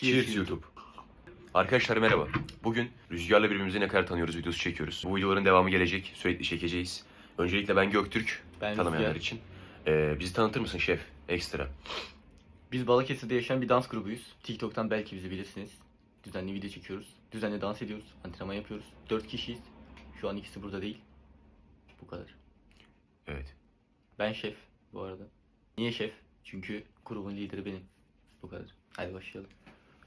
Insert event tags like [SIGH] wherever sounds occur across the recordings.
Cheers YouTube. Arkadaşlar merhaba. Bugün Rüzgar'la birbirimizi ne kadar tanıyoruz videosu çekiyoruz. Bu videoların devamı gelecek. Sürekli çekeceğiz. Öncelikle ben Göktürk. Ben tanımayanlar Rüzgar. için. Ee, bizi tanıtır mısın şef? Ekstra. Biz Balıkesir'de yaşayan bir dans grubuyuz. TikTok'tan belki bizi bilirsiniz. Düzenli video çekiyoruz. Düzenli dans ediyoruz. Antrenman yapıyoruz. 4 kişiyiz. Şu an ikisi burada değil. Bu kadar. Evet. Ben şef bu arada. Niye şef? Çünkü grubun lideri benim. Bu kadar. Hadi başlayalım.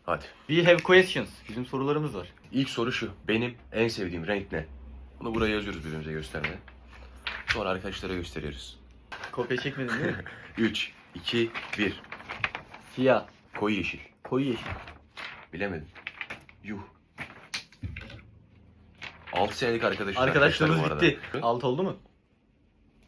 Hadi. We have questions. Bizim sorularımız var. İlk soru şu. Benim en sevdiğim renk ne? Bunu buraya yazıyoruz birbirimize göstermeye. Sonra arkadaşlara gösteriyoruz. Kopya çekmedin değil mi? 3, 2, 1. Siyah. Koyu yeşil. Koyu yeşil. Bilemedim. Yuh. 6 senelik arkadaşız Arkadaşlarımız arkadaşlar bu bitti. arada. Alt oldu mu?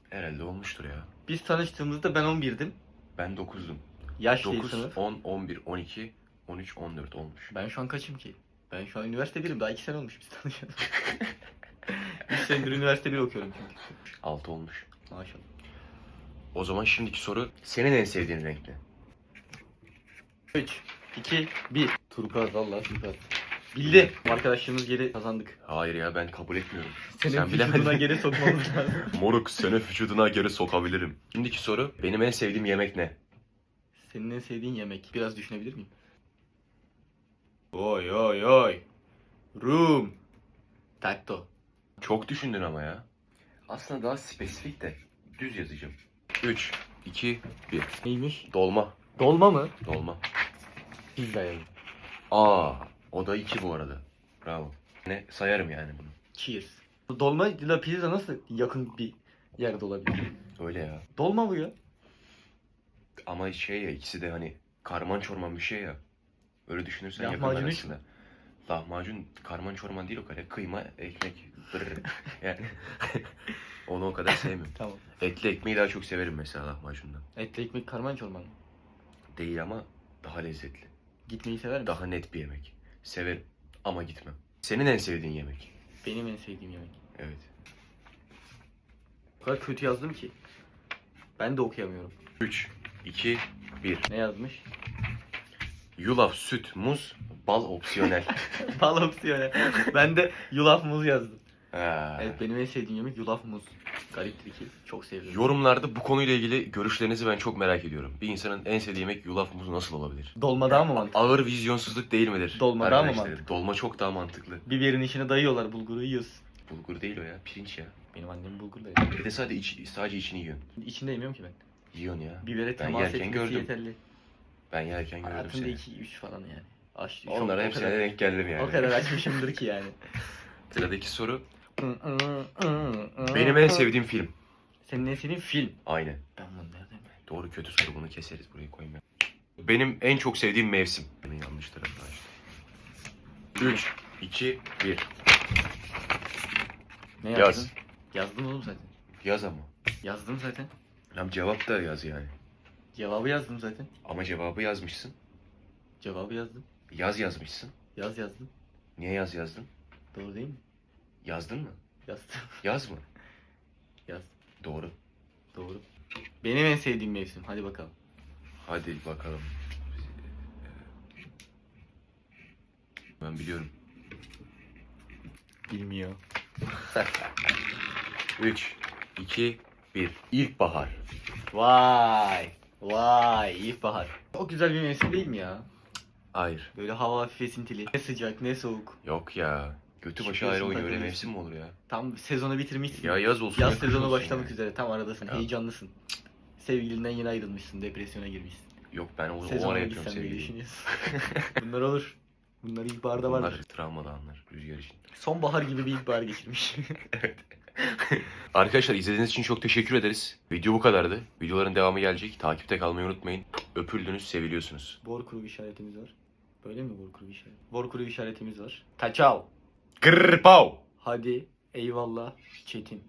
Herhalde olmuştur ya. Biz tanıştığımızda ben 11'dim. Ben 9'dum. Yaş değil 9, sınıf. 10, 11, 12, 13, 14 olmuş. Ben şu an kaçım ki? Ben şu an üniversite birim. Daha 2 sene olmuş biz tanışalım. [LAUGHS] 3 senedir üniversite bir okuyorum çünkü. 6 olmuş. Maşallah. O zaman şimdiki soru senin en sevdiğin renk ne? 3, 2, 1. Turkuaz valla turkuaz. Bildi. Arkadaşlarımız geri kazandık. Hayır ya ben kabul etmiyorum. Senin Sen vücuduna bilemedin. geri sokmamız [LAUGHS] lazım. Moruk seni vücuduna geri sokabilirim. Şimdiki soru benim en sevdiğim yemek ne? Senin en sevdiğin yemek. Biraz düşünebilir miyim? Oy oy oy. Room. Tatto. Çok düşündün ama ya. Aslında daha spesifik de düz yazacağım. 3, 2, 1. Neymiş? Dolma. Dolma mı? Dolma. Pizza yazdım. Aa, o da 2 bu arada. Bravo. Ne sayarım yani bunu. Cheers. Dolma ile pizza nasıl yakın bir yerde olabilir? Öyle ya. Dolma bu ya. Ama şey ya ikisi de hani karman çorman bir şey ya. Öyle düşünürsen Lahmacun yakınlar hiç aslında. Lahmacun karman çorman değil o kadar. Kıyma, ekmek, brr. [LAUGHS] yani onu o kadar sevmiyorum. Tamam. Etli ekmeği daha çok severim mesela lahmacundan. Etli ekmek karman çorman mı? Değil ama daha lezzetli. Gitmeyi sever misin? Daha net bir yemek. Severim ama gitmem. Senin en sevdiğin yemek? Benim en sevdiğim yemek. Evet. O kadar kötü yazdım ki. Ben de okuyamıyorum. 3, 2, 1. Ne yazmış? Yulaf, süt, muz, bal opsiyonel. [LAUGHS] Bal opsiyonu. ben de yulaf muz yazdım. Ha. Evet benim en sevdiğim yemek yulaf muz. Gariptir ki çok seviyorum. Yorumlarda bu konuyla ilgili görüşlerinizi ben çok merak ediyorum. Bir insanın en sevdiği yemek yulaf muzu nasıl olabilir? Dolma daha mı mantıklı? Ağır vizyonsuzluk değil midir? Dolma daha mı Arkadaşlar, mantıklı? Dolma çok daha mantıklı. Biberin içine dayıyorlar bulguru yiyoruz. Bulgur değil o ya, pirinç ya. Benim annem bulgurla yapıyor. Bir de sadece, iç, sadece içini yiyorsun. İçinde yemiyorum ki ben. Yiyorsun ya. Bibere Ben temas yerken etmesi gördüm. yeterli. Ben yerken gördüm Hayatımda seni. 2-3 falan yani. Aç, çok- Onlara o hepsine kadar- denk geldim yani. O kadar açmışımdır ki yani. [LAUGHS] Sıradaki soru. Benim en sevdiğim film. Senin en sevdiğin film. Aynen. Ben bunu nereden Doğru kötü soru bunu keseriz buraya koymayalım. Benim en çok sevdiğim mevsim. Benim yanlış tarafı açtım. 3, 2, 1. Ne Yaz. yazdın? Yazdım oğlum zaten. Yaz ama. Yazdım zaten. Tam cevap da yaz yani. Cevabı yazdım zaten. Ama cevabı yazmışsın. Cevabı yazdım. Yaz yazmışsın. Yaz yazdım. Niye yaz yazdın? Doğru değil mi? Yazdın mı? Yazdım. [LAUGHS] Yaz mı? Yazdım. Doğru. Doğru. Benim en sevdiğim mevsim. Hadi bakalım. Hadi bakalım. Ben biliyorum. Bilmiyor. 3, 2, 1. İlkbahar. Vay. Vay. İlkbahar. Çok güzel bir mevsim değil mi ya? Hayır. Böyle hava hafif esintili. Ne sıcak ne soğuk. Yok ya. Götü başı ayrı oynuyor. Öyle mevsim mi olur ya? Tam sezonu bitirmişsin. Ya yaz olsun. Yaz ya kış sezonu olsun başlamak yani. üzere. Tam aradasın. Ya. Heyecanlısın. Sevgilinden yeni ayrılmışsın. Depresyona girmişsin. Yok ben o, o Sezona ara yapıyorum diye düşünüyorsun. [LAUGHS] Bunlar olur. Bunlar ilkbaharda Bunlar vardır. travmalı anlar rüzgar için. Sonbahar gibi bir ilkbahar geçirmiş. [LAUGHS] [LAUGHS] Arkadaşlar izlediğiniz için çok teşekkür ederiz. Video bu kadardı. Videoların devamı gelecek. Takipte kalmayı unutmayın. Öpüldünüz, seviliyorsunuz. Bor kuru işaretimiz var. Böyle mi bor kuru işaret? Bor kuru işaretimiz var. Taçav. Grrrpav. Hadi eyvallah Çetin.